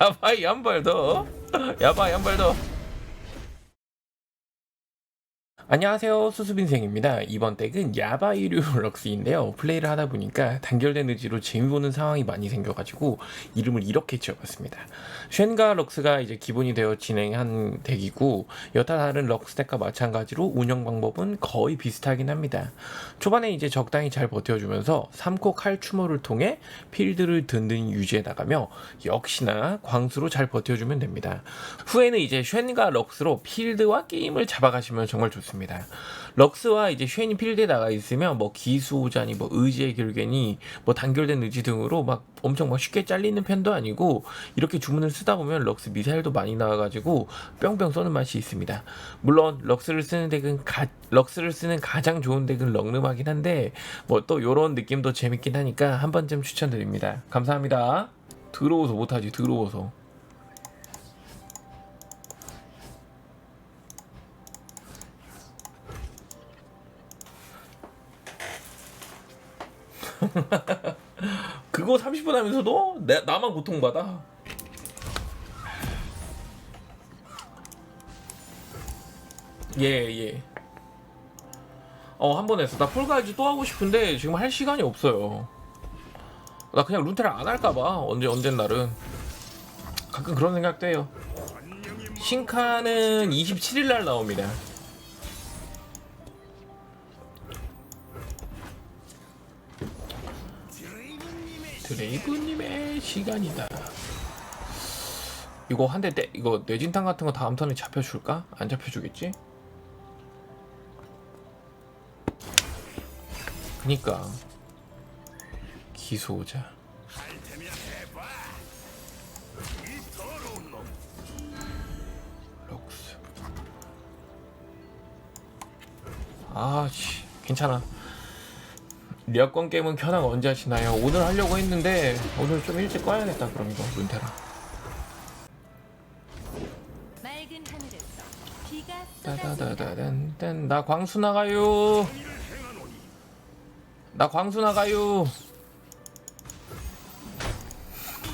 야바이 한 발 더. 야바이 한 발 더. 안녕하세요. 수수빈생입니다. 이번 덱은 야바이류 럭스인데요. 플레이를 하다 보니까 단결된 의지로 재미보는 상황이 많이 생겨가지고 이름을 이렇게 지어봤습니다. 쉔과 럭스가 이제 기본이 되어 진행한 덱이고 여타 다른 럭스 덱과 마찬가지로 운영 방법은 거의 비슷하긴 합니다. 초반에 이제 적당히 잘 버텨주면서 3코 칼추머를 통해 필드를 든든히 유지해 나가며 역시나 광수로 잘 버텨주면 됩니다. 후에는 이제 쉔과 럭스로 필드와 게임을 잡아가시면 정말 좋습니다. 럭스와 이제 쉔이 필드에 나가 있으면 뭐 기수호자니 뭐 의지의 결계니 뭐 단결된 의지 등으로 막 엄청 막 쉽게 잘리는 편도 아니고 이렇게 주문을 쓰다 보면 럭스 미사일도 많이 나와가지고 뿅뿅 쏘는 맛이 있습니다. 물론 럭스를 쓰는 덱은 가, 럭스를 쓰는 가장 좋은 덱은 럭름하긴 한데 뭐 또 요런 느낌도 재밌긴 하니까 한 번쯤 추천드립니다. 감사합니다. 더러워서 못하지 더러워서. 그거 30분 하면서도 내, 나만 고통받아. 예, 예. 어, 한 번 했어. 나 폴가이즈 또 하고 싶은데 지금 할 시간이 없어요. 나 그냥 루테를 안 할까봐. 언제, 언젠 날은. 가끔 그런 생각도 해요. 신카는 27일 날 나옵니다. 드레이브님의 시간이다. 이거 한 대 때 이거 뇌진탕 같은 거 다음 턴에 잡혀줄까? 안 잡혀주겠지? 그니까 기소자. 럭스. 아 씨 괜찮아. 리아권 게임은 켜낭 언제 하시나요? 오늘 하려고 했는데 오늘 좀 일찍 꺼야겠다 그럼 이거 비가 따다다다단단 나 광수 나가요. 나 광수 나가요.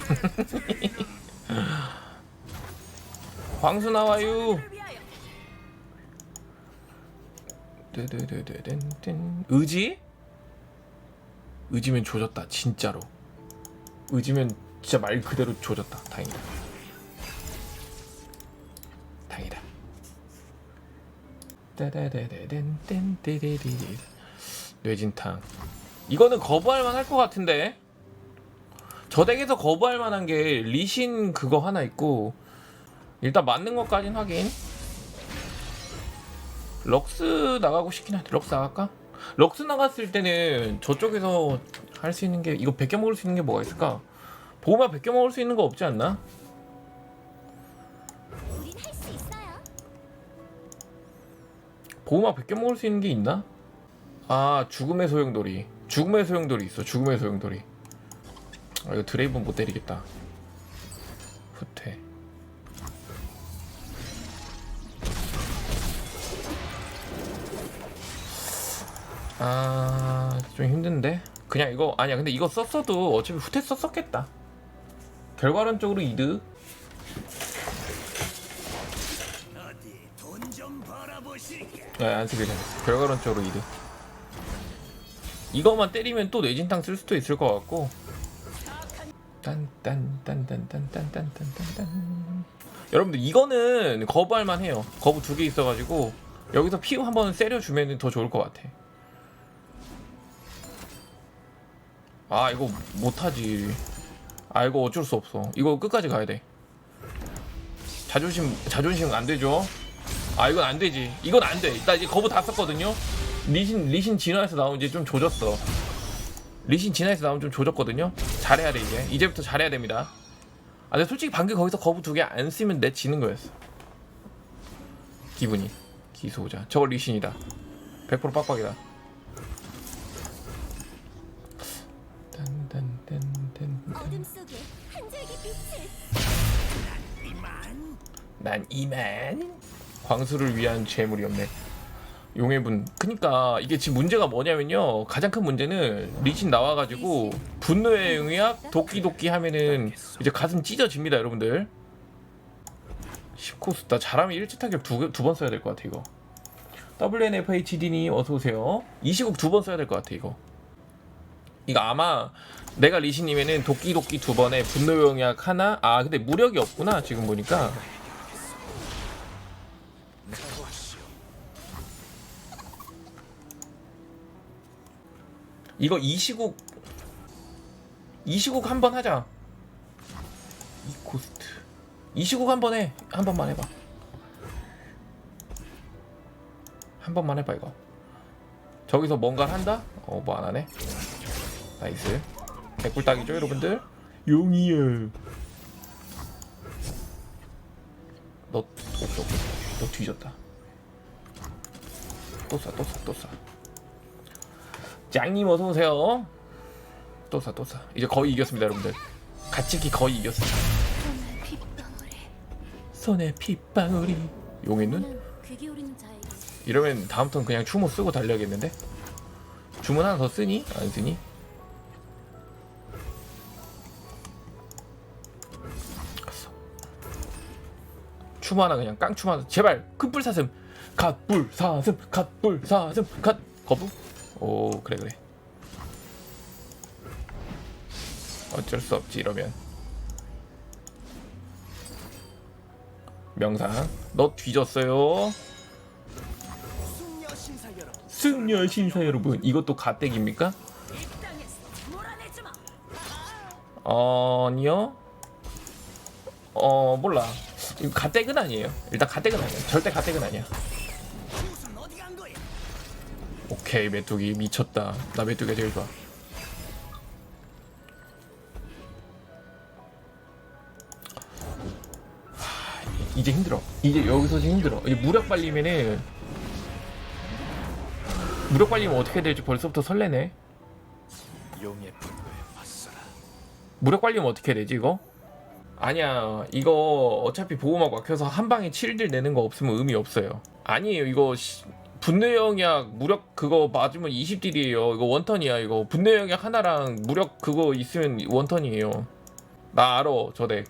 광수 나와요. 의지? 의지면 조졌다 진짜로. 의지면 진짜 말 그대로 조졌다. 다행이다. 다행이다. 따다다다단딴 뇌진탕. 이거는 거부할 만할 것 같은데? 저 덱에서 거부할 만한 게 리신 그거 하나 있고 일단 맞는 것까진 확인. 럭스 나가고 싶긴 한데 럭스 나갈까? 럭스 나갔을 때는 저쪽에서 할 수 있는 게 이거 베껴 먹을 수 있는 게 뭐가 있을까? 보마 베껴 먹을 수 있는 거 없지 않나? 우린 할 수 있어요. 보마 베껴 먹을 수 있는 게 있나? 아 죽음의 소용돌이 죽음의 소용돌이 있어 죽음의 소용돌이 아 이거 드레이브는 못 때리겠다 후퇴 아 좀 힘든데 그냥 이거 아니야 근데 이거 썼어도 어차피 후퇴 썼었겠다 결과론적으로 이득 좀? 네, 안 쓰게 되네. 결과론적으로 이득. 이거만 때리면 또 뇌진탕 쓸 수도 있을 것 같고. 딴딴딴딴딴딴딴딴딴. 여러분들 이거는 거부할 만해요. 거부 두 개 있어가지고 여기서 피 한번 세려 주면 더 좋을 것 같아. 아 이거 못하지. 아 이거 어쩔 수 없어. 이거 끝까지 가야 돼. 자존심 자존심 안 되죠. 아 이건 안 되지. 이건 안 돼. 나 이제 거부 다 썼거든요. 리신 리신 진화에서 나온 이제 좀 조졌어. 리신 진화에서 나온 좀 조졌거든요. 잘해야 돼 이제. 이제부터 잘해야 됩니다. 아 근데 솔직히 방금 거기서 거부 두 개 안 쓰면 내 지는 거였어. 기분이 기소자. 저거 리신이다. 100% 빡빡이다. 난 이만 광수를 위한 재물이 없네. 용의 분. 그니까 이게 지금 문제가 뭐냐면요. 가장 큰 문제는 리신 나와가지고 분노의 영역 도끼도끼 하면은 이제 가슴 찢어집니다, 여러분들. 10코스 나 잘하면 일치 타격 두번 써야 될 것 같아 이거. WNFHD님 어서 오세요. 이 시국 두 번 써야 될 것 같아 이거. 이거 아마 내가 리신이면은 도끼도끼 두 번에 분노 영역 하나. 아 근데 무력이 없구나 지금 보니까. 이거 이 시국 이 시국 한 번 하자. 이 코스트. 이 시국 한 번 해. 한 번만 해봐. 한 번만 해봐 이거. 저기서 뭔가 한다? 어 뭐 안 하네. 나이스. 개꿀 딱이죠 여러분들? 용이야. 너, 오케이. 너 뒤졌다. 또 쏴, 또 쏴, 또 쏴. 짱님 어서 오세요. 또 쏴, 또 쏴. 이제 거의 이겼습니다 여러분들. 가치기 거의 이겼어요. 손에 핏방울이. 용의 눈? 이러면 다음 턴 그냥 추모 쓰고 달려야겠는데? 주문 하나 더 쓰니? 안 쓰니? 추모 하나 그냥 깡추모 하나 제발 큰불 사슴 갓불 사슴 갓불 사슴 갓 거부? 오 그래 그래. 어쩔 수 없지 이러면. 명상 너 뒤졌어요. 승려 신사 여러분. 이것도 마. 아니요. 어 몰라. 가댁은 아니에요. 일단 가댁은 아니야 절대 가댁은 아니야 오케이 메뚜기. 미쳤다. 나 메뚜기가 제일 좋아. 하, 이제 힘들어. 이제 여기서 이제 힘들어. 이제 무력 발리면은 무력 발리면 어떻게 될지 벌써부터 설레네. 용의 분노에 맞서라 무력 관리면 어떻게 되지 이거? 아니야. 이거 어차피 보호막 막혀서 한 방에 7딜 내는 거 없으면 의미 없어요. 아니에요. 이거 시- 분노 영약 무력 그거 맞으면 20딜이에요 이거 원턴이야 이거 분노 영약 하나랑 무력 그거 있으면 원턴이에요 나 알아 저 덱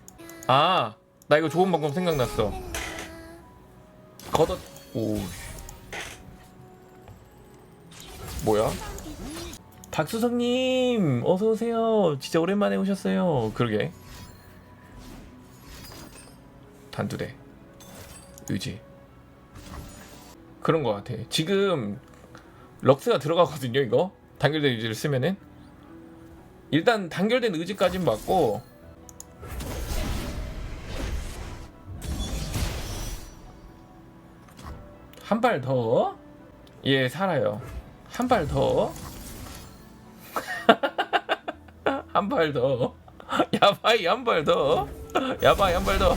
아 나 이거 좋은 방법 생각났어 걷어 오 뭐야? 박수성님 어서 오세요. 진짜 오랜만에 오셨어요. 그러게. 단두대 의지 그런 것 같아. 지금 럭스가 들어가거든요. 이거 단결된 의지를 쓰면은 일단 단결된 의지까진 맞고 한 발 더. 예, 살아요. 한 발 더. 한 발 더. 야바이 한 발 더. 야바이 한 발 더.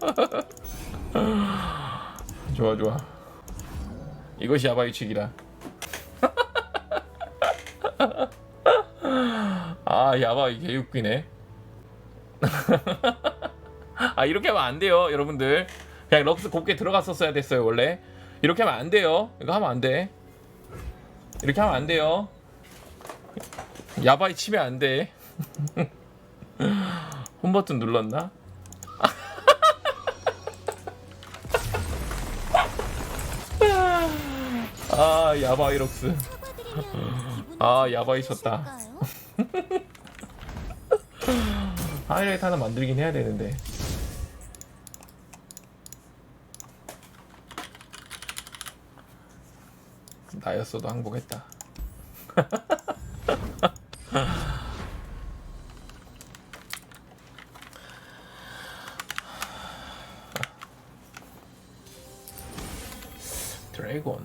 좋아 좋아. 이것이 야바이 치기다. 아 야바이 개웃기네. 아 이렇게 하면 안 돼요 여러분들. 그냥 럭스 곱게 들어갔었어야 됐어요 원래. 이렇게 하면 안 돼요. 이거 하면 안 돼. 이렇게 하면 안 돼요. 야바이 치면 안 돼. 홈 버튼 눌렀나? 아 야바이 럭스. 사과드리면 기분이 아 야바이 쳤다. 좋으실까요? 하이라이트 하나 만들긴 해야 되는데. 나였어도 항복했다.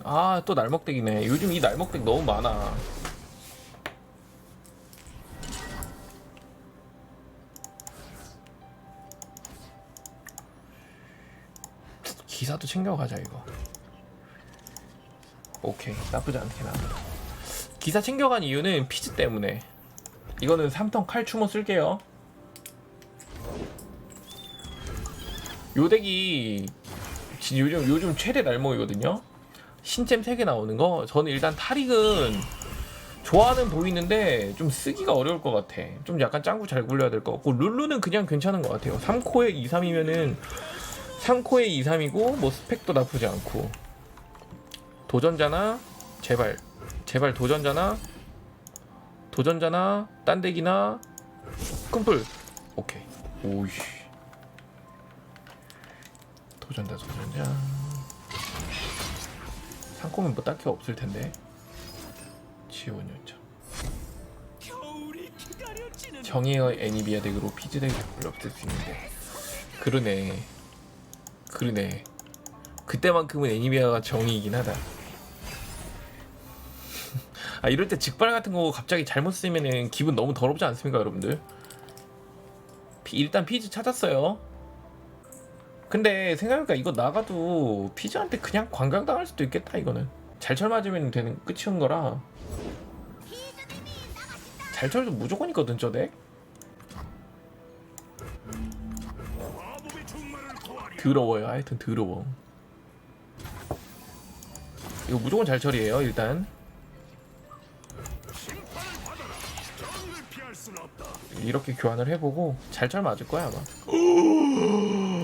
아, 또 날먹덱이네. 요즘 이 날먹덱 너무 많아. 기사도 챙겨가자 이거 오케이 나쁘지 않게 나온다 기사 챙겨간 이유는 피즈 때문에 이거는 3턴 칼 추모 쓸게요 요 덱이 지- 요즘 요즘 최대 날먹이거든요. 신잼 3개 나오는 거? 저는 일단 타릭은 좋아는 보이는데 좀 쓰기가 어려울 것 같아. 좀 약간 짱구 잘 굴려야 될 것 같고 룰루는 그냥 괜찮은 것 같아요. 3코에 2, 3이면은 3코에 2, 3이고 뭐 스펙도 나쁘지 않고. 도전자나 제발 제발 도전자나 도전자나 딴대기나 끔불 오케이. 오이씨. 도전자 도전자 상코면 뭐 딱히 없을 텐데. 지원 요청 정의의 애니비아 덱으로 피즈 덱을 없앨 수 있는데. 그러네. 그러네. 그때만큼은 애니비아가 정의이긴 하다. 아 이럴 때 직발 같은 거 갑자기 잘못 쓰면은 기분 너무 더럽지 않습니까 여러분들? 피- 일단 피즈 찾았어요 근데 생각해보니까 이거 나가도 피즈한테 그냥 관광당할 수도 있겠다 이거는. 잘철 맞으면 되는 끝이온 거라. 잘철도 무조건 있거든 저 덱. 더러워요 하여튼 더러워. 이거 무조건 잘철이에요 일단. 이렇게 교환을 해보고 잘철 맞을 거야 아마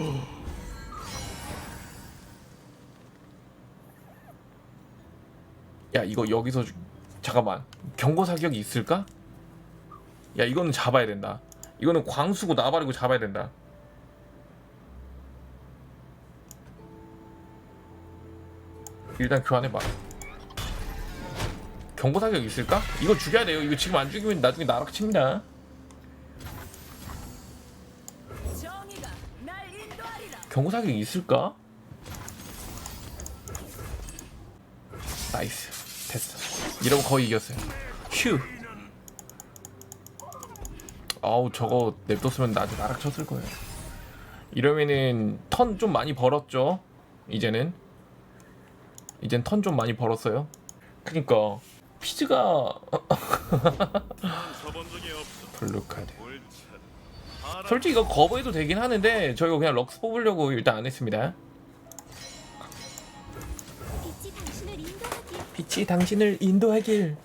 야 이거 여기서 주- 잠깐만 경고 사격이 있을까? 야 이거는 잡아야 된다 이거는 광수고 나발이고 잡아야 된다 일단 교환해봐 경고 사격 있을까? 이거 죽여야 돼요 이거 지금 안 죽이면 나중에 나락 칩니다 정의가 날 인도하리라. 경고 사격 있을까? 나이스. 됐어. 이러면 거의 이겼어요. 휴. 아우 저거 냅뒀으면 나도 나락 쳤을 거예요. 이러면은 턴 좀 많이 벌었죠? 이제는? 이젠 턴 좀 많이 벌었어요? 그니까 피즈가. 블루 카드. 솔직히 이거 거부해도 되긴 하는데 저희가 그냥 럭스 뽑으려고 일단 안 했습니다 빛이 당신을 인도하길.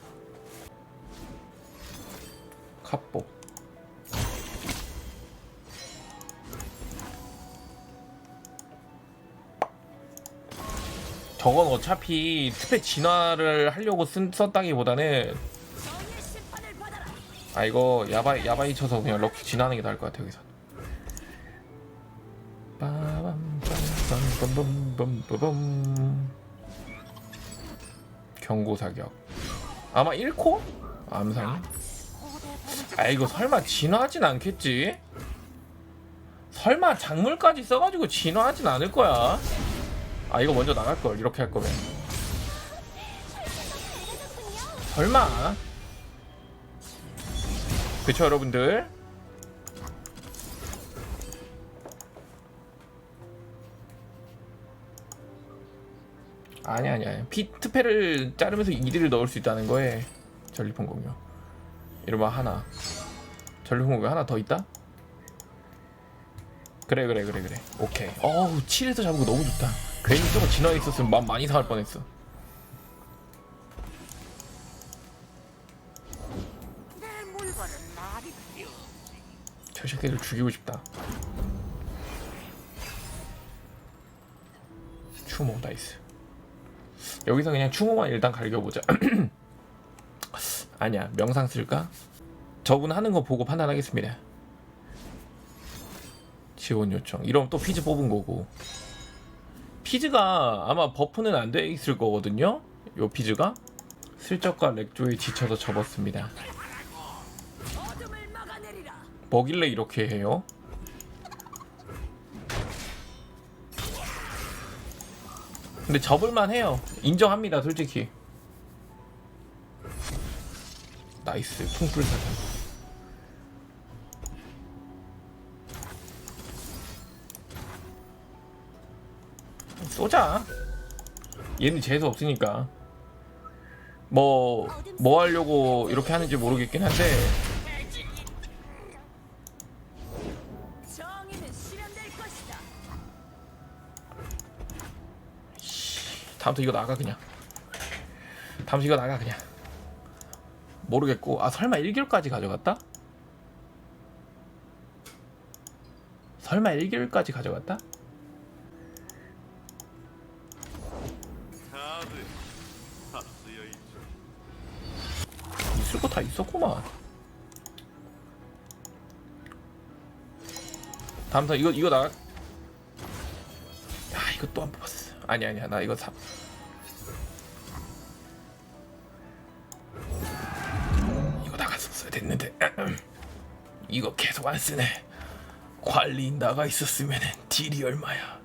갑보 저건 어차피 스펙 진화를 하려고 쓴, 썼다기보다는. 아 이거 야바이 야바이 쳐서 그냥 럭스 진화하는 게 나을 것 같아 여기서. 빠밤 빰빰빰빰빰빰 경고 사격. 아마 1코? 암상 아 이거 설마 진화하진 않겠지? 설마 작물까지 써가지고 진화하진 않을 거야? 아 이거 먼저 나갈 걸. 이렇게 할 거면. 설마? 그쵸 여러분들 아니 아니 아니. 피트패를 자르면서 2D를 넣을 수 있다는 거에 전리품 공유. 이러면 하나. 전리품 공유 하나 더 있다? 그래 그래 그래 그래. 오케이. 어우 7에서 잡은 거 너무 좋다. 괜히 저거 진화해 있었으면 맘 많이 상할 뻔했어. 저 새끼를 죽이고 싶다. 추모 나이스 여기서 그냥 추모만 일단 갈겨보자 아니야 명상 쓸까? 저분 하는 거 보고 판단하겠습니다 지원 요청 이러면 또 피즈 뽑은 거고 피즈가 아마 버프는 안 돼 있을 거거든요 요 피즈가 슬쩍과 렉조에 지쳐서 접었습니다. 뭐길래 이렇게 해요? 근데 접을만 해요. 인정합니다, 솔직히. 나이스, 퉁불 사장. 쏘자. 얘는 재수 없으니까. 뭐, 뭐 하려고 이렇게 하는지 모르겠긴 한데, 다음부터 이거 나가 그냥. 다음부터 이거 나가 그냥. 모르겠고. 아 설마 1결까지 가져갔다? 설마 1결까지 가져갔다? 있을 거 다 있었구만. 다음부터 이거 이거 나가. 야 이거 또 안 뽑았어 아니 아니야. 나 이거 사. 이거 나갔었어야 됐는데. 이거 계속 안 쓰네. 관리 나가 있었으면 딜이 얼마야.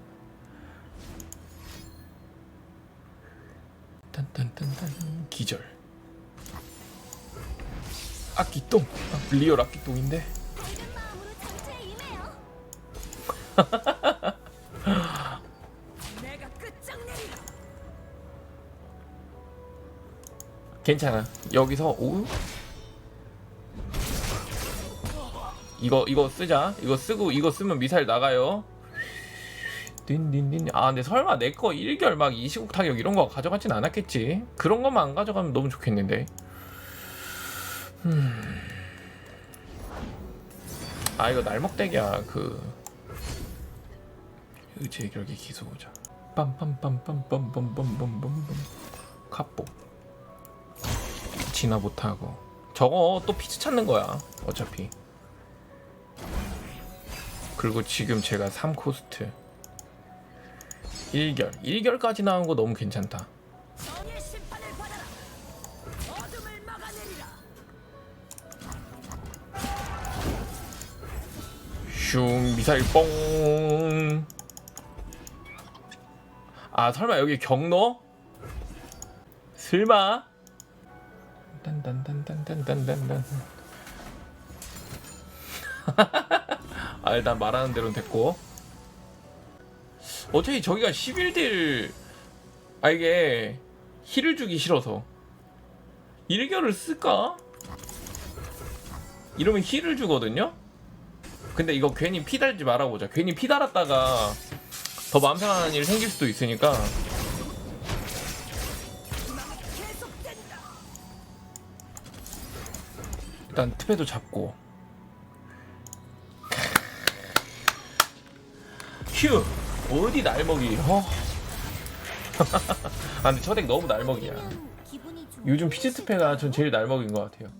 딴딴딴딴. 기절. 악기똥. 아, 리얼 악기똥인데 괜찮아. 여기서 오? 이거 이거 쓰자. 이거 쓰고 이거 쓰면 미사일 나가요. 딘딘딘. 아 근데 설마 내 거 1결 막 이시국 타격 이런 거 가져가진 않았겠지? 그런 것만 안 가져가면 너무 좋겠는데. 음. 아 이거 날먹대기야. 그 의지의 결계 기소자. 빰빰빰빰빰빰빰빰빰빰. 카포 진화 못하고 저거 또 피치 찾는 거야 어차피 그리고 지금 제가 3코스트 1결 1결까지 나온 거 너무 괜찮다. 슝 미사일 뽕. 아 설마 여기 경로? 설마? 딴딴딴딴딴딴딴. 아 일단 말하는 대로는 됐고. 어차피 저기가 11딜 아 이게 힐을 주기 싫어서 1결을 쓸까? 이러면 힐을 주거든요? 근데 이거 괜히 피 달지 말아보자. 괜히 피 달았다가 더 마음 상하는 일 생길 수도 있으니까 일단 트패도 잡고. 휴 어디 날먹이? 어. 아 근데 저덱 너무 날먹이야. 요즘 피지 트패가 전 제일 날먹인 것 같아요.